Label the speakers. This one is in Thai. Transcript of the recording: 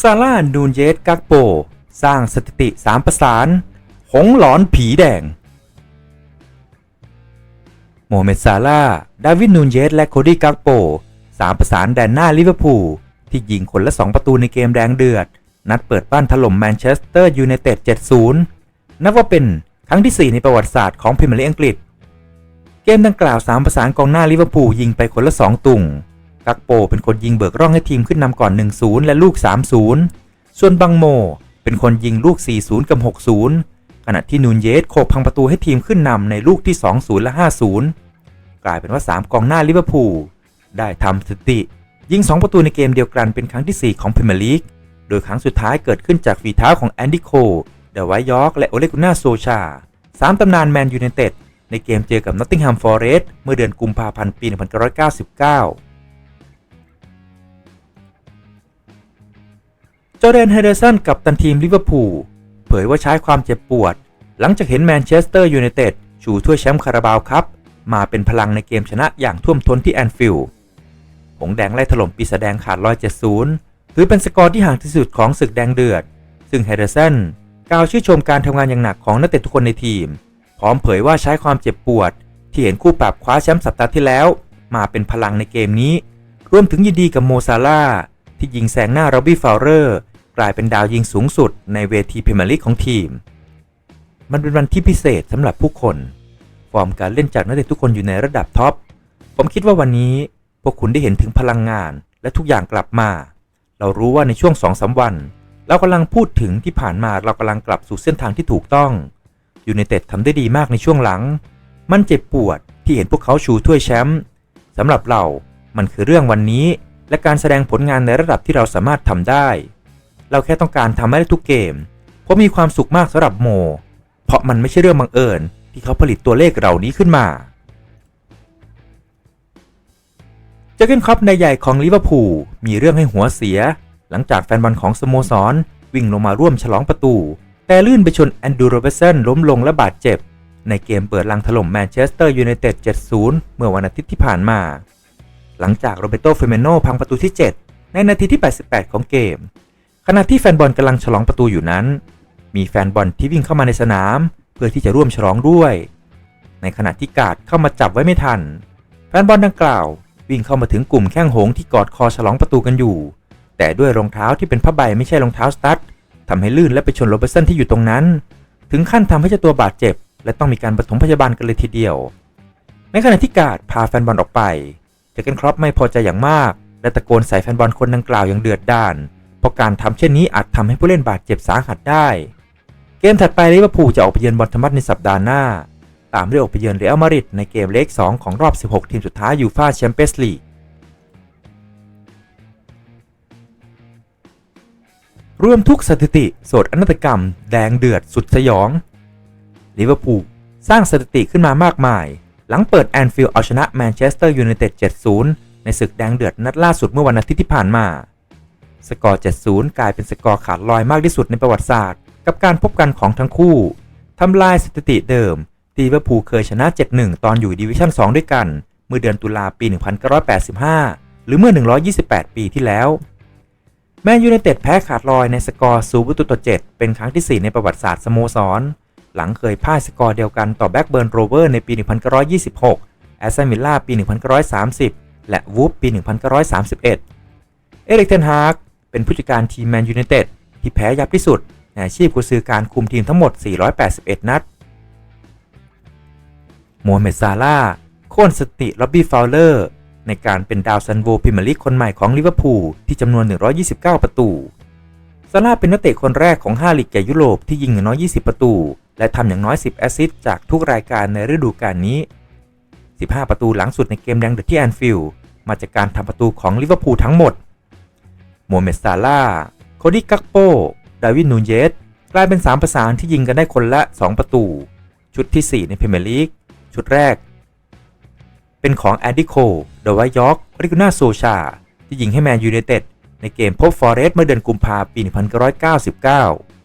Speaker 1: ซาร่านูนเยสกักโป สร้างสถิติ3ประสานหงหลอนผีแดง โมเมดซาร่า ดาวิดนูนเยสและโคดี้กักโปสามประสานแดนหน้าลิเวอร์พูลที่ยิงคนละ 2 ประตูในเกมแดงเดือด นัดเปิดบ้านถล่มแมนเชสเตอร์ยูไนเต็ด 7-0 นับว่าเป็นครั้งที่ 4 ในประวัติศาสตร์ของพรีเมียร์ลีกอังกฤษ เกมดังกล่าว 3 ประสานกองหน้าลิเวอร์พูลยิงไปคนละ 2 ตุ่ง กักโปเป็นคนยิงเบิกร่องให้ทีมขึ้นนำก่อน 1-0 และลูก 3-0 ส่วนบังโม เป็นคนยิงลูก 4-0 กับ 6-0 ขณะที่นูนเยสโขกพังประตูให้ทีมขึ้นนำในลูกที่ 2-0 และ 5-0 กลายเป็นว่า 3 กองหน้าลิเวอร์พูลได้ทำสถิติ ยิง 2 ประตูในเกมเดียวกันเป็นครั้งที่ 4 ของพรีเมียร์ลีก โดยครั้งสุดท้ายเกิดขึ้นจากฝีเท้าของแอนดี้โคเดวายยอร์กและโอเลกุน่าโซชาสามตำนานแมนยูไนเต็ดในเกมเจอกับนอตติงแฮมฟอร์เรสต์เมื่อเดือนกุมภาพันธ์ปี 1999 อร์แดนเฮเดอร์สันกับตันทีมลิเวอร์พูลเผยว่าใช้ความเจ็บปวด หลังจากเห็นแมนเชสเตอร์ยูไนเต็ดชูถ้วยแชมป์คาราบาวครับ มาเป็นพลังในเกมชนะอย่างท่วมท้นที่แอนฟิลด์หงแดงไล่ถล่มปีศาจแดงขาด170ถือเป็นสกอร์ที่ห่างที่สุดของศึกแดงเดือด ซึ่งเฮเดอร์สันกล่าวชื่นชมการทำงานอย่างหนักของนักเตะทุกคนในทีม พร้อมเผยว่าใช้ความเจ็บปวด ที่เห็นคู่ปรับคว้าแชมป์สัปดาห์ที่แล้ว มาเป็นพลังในเกมนี้ รวมถึงยินดีกับโมซาลาที่ยิงแซงหน้าโรบบี้ฟาวเลอร์ กลายเป็นดาวยิงสูงสุดในเวทีพรีเมียร์ลีกของทีม มันเป็นวันที่พิเศษสำหรับผู้คน ฟอร์มการเล่นจากนักเตะทุกคนอยู่ในระดับท็อป ผมคิดว่าวันนี้พวกคุณได้เห็นถึงพลังงาน และทุกอย่างกลับมา เรารู้ว่าในช่วง2องสาวัน เรากำลังพูดถึงที่ผ่านมาเรากำลังกลับสู่เส้นทางที่ถูกต้องยูไนเต็ดทำได้ดีมากในช่วงหลัง มันเจ็บปวดที่เห็นพวกเขาชูถ้วยแชมป์สำหรับเรา มันคือเรื่องวันนี้ และการแสดงผลงานในระดับที่เราสามารถทำได้ เราแค่ต้องการทำให้ได้ทุกเกม เพราะมีความสุขมากสำหรับโม เพราะมันไม่ใช่เรื่องบังเอิญที่เขาผลิตตัวเลขเหล่านี้ขึ้นมาเจอเกนครอปในใหญ่ของลิเวอร์พูลมีเรื่องให้หัวเสีย หลังจากแฟนบอลของสโมสร วิ่งลงมาร่วมฉลองประตู แต่ลื่นไปชนแอนดูโรเบสันล้มลงและบาดเจ็บ ในเกมเปิดลังถล่มแมนเชสเตอร์ยูไนเต็ด 7-0 เมื่อวันอาทิตย์ที่ผ่านมา หลังจากโรเบโตเฟเมโนพังประตูที่ 7 ในนาทีที่ 88 ของเกม ขณะที่แฟนบอลกำลังฉลองประตูอยู่นั้น มีแฟนบอลที่วิ่งเข้ามาในสนาม เพื่อที่จะร่วมฉลองด้วย ในขณะที่กาดเข้ามาจับไว้ไม่ทัน แฟนบอลดังกล่าว วิ่งเข้ามาถึงกลุ่มแข้งหงที่กอดคอฉลองประตูกันอยู่ แต่ด้วยรองเท้าที่เป็นผ้าใบไม่ใช่รองเท้าสตั๊ดทำให้ลื่นและไปชนโรเบร์สันที่อยู่ตรงนั้น ถึงขั้นทำให้เจ้าตัวบาดเจ็บ และต้องมีการปฐมพยาบาลกันเลยทีเดียว ในขณะที่กาดพาแฟนบอลออกไปเจอเกนครอปไม่พอใจอย่างมาก และตะโกนใส่แฟนบอลคนดังกล่าวอย่างเดือดดาล เพราะการทำเช่นนี้อาจทำให้ผู้เล่นบาดเจ็บสาหัสได้ เกมถัดไปลิเวอร์พูลจะออกไปเยือนบอลธรรมัสในสัปดาห์หน้า ตามด้วยออกไปเยือนเรอัลมาดริดในเกมเลข2ของรอบ 16 ทีมสุดท้ายยูฟ่าแชมเปี้ยนส์ลีกรวมทุกสถิติโสดอนาตกรรม แดงเดือดสุดสยองลิเวอร์พูลสร้างสถิติขึ้นมามากมาย หลังเปิดแอนฟิลด์เอาชนะแมนเชสเตอร์ยูไนเต็ด 7-0 ในศึกแดงเดือดนัดล่าสุดเมื่อวันอาทิตย์ที่ผ่านมา สกอร์ 7-0 กลายเป็นสกอร์ขาดลอยมากที่สุดในประวัติศาสตร์ กับการพบกันของทั้งคู่ ทำลายสถิติเดิมที่ลิเวอร์พูลเคยชนะ 7-1 ตอนอยู่ดิวิชั่น 2 ด้วยกัน เมื่อเดือนตุลาปี 1985 หรือเมื่อ 128 ปีที่แล้ว แมนยูไนเต็ดแพ้ขาดลอยในสกอร์0ประตูต่อ 7 เป็นครั้งที่ 4 ในประวัติศาสตร์สโมสร หลังเคยพ่ายสกอร์เดียวกันต่อแบ็กเบิร์นโรเวอร์ในปี 1926 แอสตันวิลล่าปี 1930 และวูฟปี 1931 เอริกเทนฮาก เป็นผู้จัดการทีมแมนยูไนเต็ดที่แพ้ยับที่สุดในอาชีพกุซือการคุมทีมทั้งหมด 481 นัดโมฮัมเหม็ดซาร่าห์โค่นสติล็อบบี้ฟาวเลอร์ในการเป็นดาวซันโวพรีเมียร์ลีกคนใหม่ของลิเวอร์พูลที่จำนวน 129 ประตูซาร่าห์เป็นนักเตะคนแรกของ 5 ลีกใหญ่ยุโรปที่ยิงอย่างน้อย 20 ประตู และทำอย่างน้อย 10 แอสซิสต์จากทุกรายการในฤดูกาลนี้ 15 ประตูหลังสุดในเกมแดงเดือดที่แอนฟิลด์มาจากการทำประตูของลิเวอร์พูลทั้งหมด โมเมดซาร่าโคดิกักโป ดาวิดนูเยส กลายเป็น 3 ประสานที่ยิงกันได้คนละ 2 ประตู ชุดที่ 4 ในพรีเมียร์ลีก ชุดแรก เป็นของแอดดิโคเดวายอร์กริกุน่าโซชา ที่ยิงให้แมนยูไนเต็ดในเกมพบฟอเรสต์เมื่อเดือนกุมภาพันธ์ปี 1999